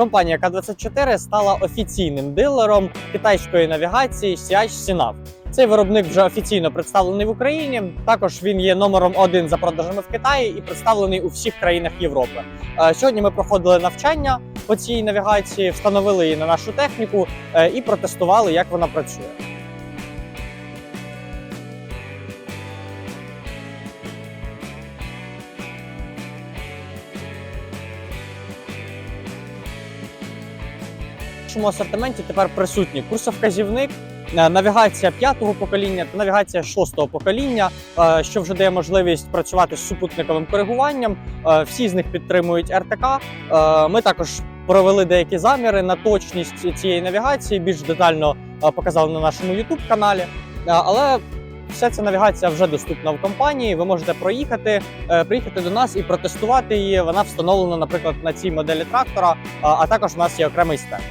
Компанія К24 стала офіційним дилером китайської навігації CH Сінав. Цей виробник вже офіційно представлений в Україні. Також він є номером один за продажами в Китаї і представлений у всіх країнах Європи. Е, Сьогодні ми проходили навчання по цій навігації, встановили її на нашу техніку е, і протестували, як вона працює. Нашому асортименті тепер присутні курсовказівник, е, навігація п'ятого покоління та навігація шостого покоління, е, що вже дає можливість працювати з супутниковим коригуванням. Е, Всі з них підтримують РТК. Ми також провели деякі заміри на точність цієї навігації, більш детально показали на нашому youtube каналі. Але вся ця навігація вже доступна в компанії. Ви можете проїхати, приїхати до нас і протестувати її. Вона встановлена, наприклад, на цій моделі трактора, а- також у нас є окремий стенд.